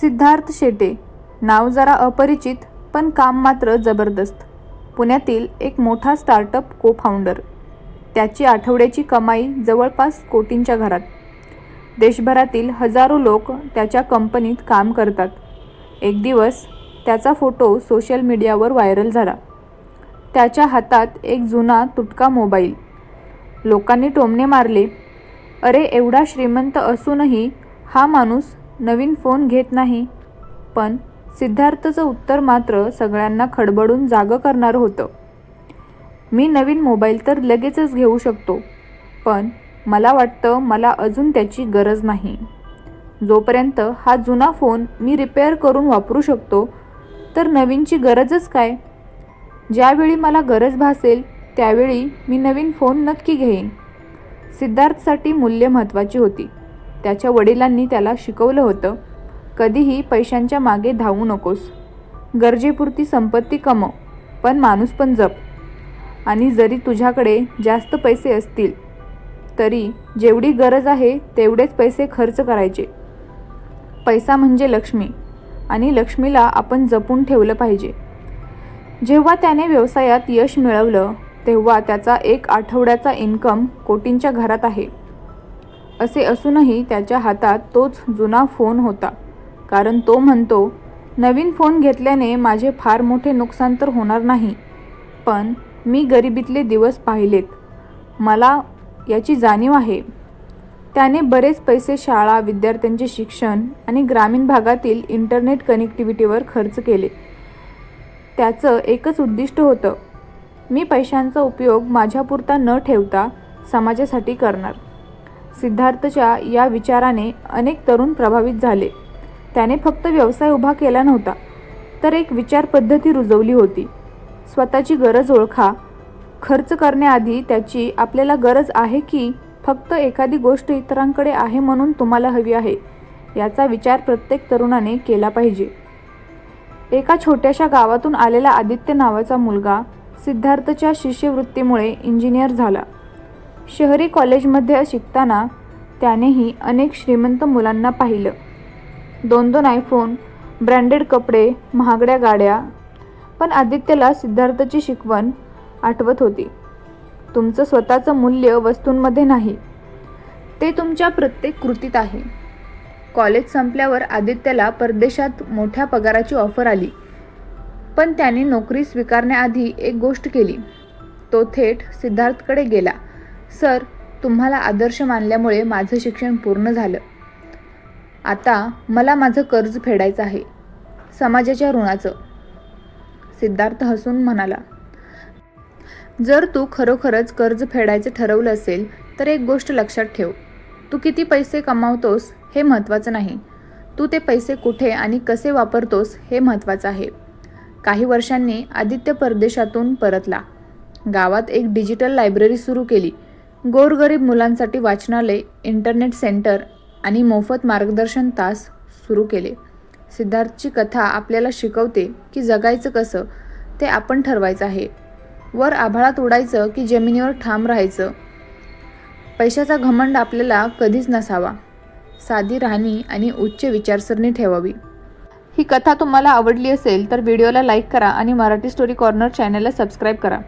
सिद्धार्थ शेटे. नाव जरा अपरिचित पण काम मात्र जबरदस्त. पुण्यातील एक मोठा स्टार्टअप को फाउंडर त्याची आठवड्याची कमाई जवळपास कोटींच्या घरात. देशभरातील हजारो लोक त्याच्या कंपनीत काम करतात. एक दिवस त्याचा फोटो सोशल मीडियावर व्हायरल झाला. त्याच्या हातात एक जुना तुटका मोबाईल. लोकांनी टोमणे मारले अरे एवढा श्रीमंत असूनही हा माणूस नवीन फोन घेत नाही. पण सिद्धार्थचं उत्तर मात्र सगळ्यांना खडबडून जागं करणारं होतं. मी नवीन मोबाईल तर लगेचच घेऊ शकतो. पण मला वाटतं मला अजून त्याची गरज नाही. जोपर्यंत हा जुना फोन मी रिपेअर करून वापरू शकतो तर नवीनची गरजच काय? ज्यावेळी मला गरज भासेल त्यावेळी मी नवीन फोन नक्की घेईन. सिद्धार्थसाठी मूल्य महत्त्वाची होती. त्याच्या वडिलांनी त्याला शिकवलं होतं कधीही पैशांच्या मागे धावू नकोस. गरजेपुरती संपत्ती कमव पण माणूस पण जप. आणि जरी तुझ्याकडे जास्त पैसे असतील तरी जेवढी गरज आहे तेवढेच पैसे खर्च करायचे. पैसा म्हणजे लक्ष्मी आणि लक्ष्मीला आपण जपून ठेवलं पाहिजे. जेव्हा त्याने व्यवसायात यश मिळवलं तेव्हा त्याचा एक आठवड्याचा इन्कम कोटींच्या घरात आहे. असे असूनही त्याच्या हातात तोच जुना फोन होता. कारण तो म्हणतो नवीन फोन घेतल्याने माझे फार मोठे नुकसान तर होणार नाही पण मी गरिबीतले दिवस पाहिलेत. मला याची जाणीव आहे. त्याने बरेच पैसे शाळा विद्यार्थ्यांचे शिक्षण आणि ग्रामीण भागातील इंटरनेट कनेक्टिव्हिटीवर खर्च केले. त्याचं एकच उद्दिष्ट होतं मी पैशांचा उपयोग माझ्यापुरता न ठेवता समाजासाठी करणार. सिद्धार्थच्या या विचाराने अनेक तरुण प्रभावित झाले. त्याने फक्त व्यवसाय उभा केला नव्हता तर एक विचार पद्धती रुजवली होती. स्वतःची गरज ओळखा. खर्च करण्याआधी त्याची आपल्याला गरज आहे की फक्त एखादी गोष्ट इतरांकडे आहे म्हणून तुम्हाला हवी आहे याचा विचार प्रत्येक तरुणाने केला पाहिजे. एका छोट्याशा गावातून आलेला आदित्य नावाचा मुलगा सिद्धार्थच्या शिष्यवृत्तीमुळे इंजिनियर झाला. शहरी कॉलेजमध्ये शिकताना त्यानेही अनेक श्रीमंत मुलांना पाहिलं. दोन दोन आयफोन ब्रँडेड कपडे महागड्या गाड्या पण आदित्यला सिद्धार्थची शिकवण आठवत होती. तुमचं स्वतःचं मूल्य वस्तूंमध्ये नाही. ते तुमच्या प्रत्येक कृतीत आहे. कॉलेज संपल्यावर आदित्यला परदेशात मोठ्या पगाराची ऑफर आली. पण त्याने नोकरी स्वीकारण्याआधी एक गोष्ट केली. तो थेट सिद्धार्थकडे गेला. सर तुम्हाला आदर्श मानल्यामुळे माझं शिक्षण पूर्ण झालं. आता मला माझं कर्ज फेडायचं आहे समाजाच्या ऋणाचं. सिद्धार्थ हसून म्हणाला जर तू खरोखरच कर्ज फेडायचं ठरवलं असेल तर एक गोष्ट लक्षात ठेव. तू किती पैसे कमावतोस हे महत्त्वाचं नाही. तू ते पैसे कुठे आणि कसे वापरतोस हे महत्त्वाचं आहे. काही वर्षांनी आदित्य परदेशातून परतला. गावात एक डिजिटल लायब्ररी सुरू केली. गोरगरीब मुलांसाठी वाचनालय इंटरनेट सेंटर आणि मोफत मार्गदर्शन तास सुरू केले. सिद्धार्थची कथा आपल्याला शिकवते की जगायचं कसं ते आपण ठरवायचं आहे. वर आभाळात उडायचं की जमिनीवर ठाम राहायचं. पैशाचा घमंड आपल्याला कधीच नसावा. साधी राहणी आणि उच्च विचारसरणी ठेवावी. ही कथा तुम्हाला आवडली असेल तर व्हिडिओला लाईक करा आणि मराठी स्टोरी कॉर्नर चॅनलला सबस्क्राईब करा.